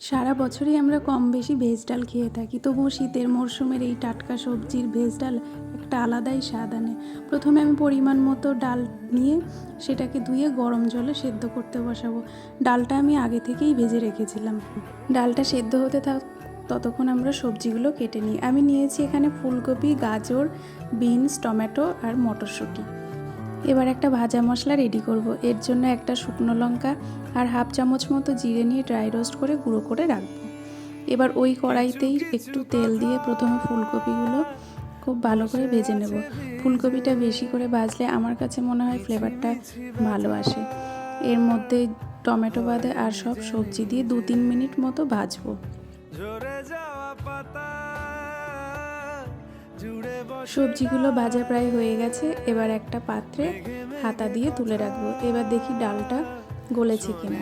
সারা বছরই আমরা কম বেশি ভেজ ডাল খেয়ে থাকি, তবুও শীতের মরশুমের এই টাটকা সবজির ভেজ ডাল একটা আলাদাই স্বাদ আনে। প্রথমে আমি পরিমাণ মতো ডাল নিয়ে সেটাকে ধুয়ে গরম জলে সেদ্ধ করতে বসাবো। ডালটা আমি আগে থেকেই ভেজে রেখেছিলাম। ডালটা সেদ্ধ হতে থাক, ততক্ষণ আমরা সবজিগুলো কেটে নিই। আমি নিয়েছি এখানে ফুলকপি, গাজর, বিনস, টমেটো আর মটরশুঁটি। এবার একটা ভাজা মশলা রেডি করব। এর জন্য একটা শুকনো লঙ্কা আর হাফ চামচ মতো জিরে নিয়ে ড্রাই রোস্ট করে গুঁড়ো করে রাখব। এবার ওই কড়াইতেই একটু তেল দিয়ে প্রথমে ফুলকপিগুলো খুব ভালো করে ভেজে নেব। ফুলকপিটা বেশি করে ভাজলে আমার কাছে মনে হয় ফ্লেভারটা ভালো আসে। এর মধ্যে টমেটো বাদে আর সব সবজি দিয়ে দু তিন মিনিট মতো ভাজবো। সবজিগুলো ভাজা প্রায় হয়ে গেছে, এবার একটা পাত্রে হাতা দিয়ে তুলে রাখব। এবার দেখি ডালটা গলেছে কিনা।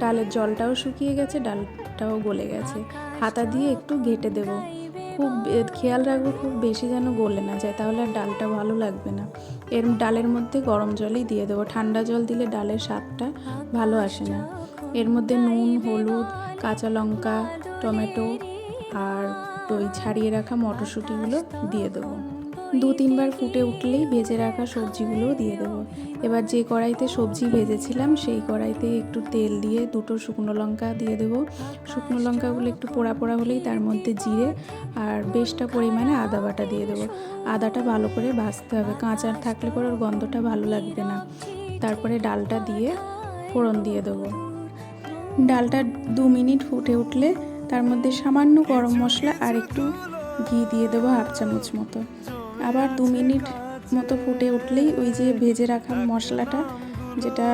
ডালের জলটাও শুকিয়ে গেছে, ডালটাও গলে গেছে। হাতা দিয়ে একটু ঘেটে দেব। খুব খেয়াল রাখব, খুব বেশি যেন গলে না যায়, তাহলে আর ডালটা ভালো লাগবে না। এর ডালের মধ্যে গরম জলই দিয়ে দেবো। ঠান্ডা জল দিলে ডালের স্বাদটা ভালো আসে না। এর মধ্যে নুন, হলুদ, কাঁচা লঙ্কা, টমেটো আর ওই ছাড়িয়ে রাখা মটরশুঁটিগুলো দিয়ে দেবো। দু তিনবার ফুটে উঠলেই ভেজে রাখা সবজিগুলোও দিয়ে দেবো। এবার যে কড়াইতে সবজি ভেজেছিলাম, সেই কড়াইতে একটু তেল দিয়ে দুটো শুকনো লঙ্কা দিয়ে দেবো। শুকনো লঙ্কাগুলো একটু পোড়া পোড়া হলেই তার মধ্যে জিরে আর বেশটা পরিমাণে আদা বাটা দিয়ে দেবো। আদাটা ভালো করে ভাজতে হবে। কাঁচা থাকলে পরে ওর গন্ধটা ভালো লাগবে না। তারপরে ডালটা দিয়ে ফোড়ন দিয়ে দেবো। ডালটা দু মিনিট ফুটে উঠলে তার মধ্যে সামান্য গরম মশলা আর একটু ঘি দিয়ে দেবো হাফ চামচ মতো। আবার দু মিনিট মতো ফুটে উঠলেই ওই যে ভেজে রাখা মশলাটা, যেটা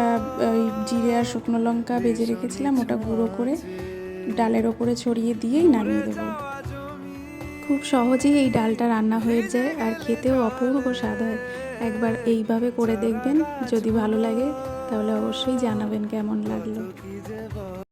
ওই জিরে আর শুকনো লঙ্কা ভেজে রেখেছিলাম, ওটা গুঁড়ো করে ডালের ওপরে ছড়িয়ে দিয়েই নামিয়ে দেবো। খুব সহজেই এই ডালটা রান্না হয়ে যায় আর খেতেও অপূর্ব স্বাদ হয়। একবার এইভাবে করে দেখবেন, যদি ভালো লাগে তাহলে অবশ্যই জানাবেন কেমন লাগল।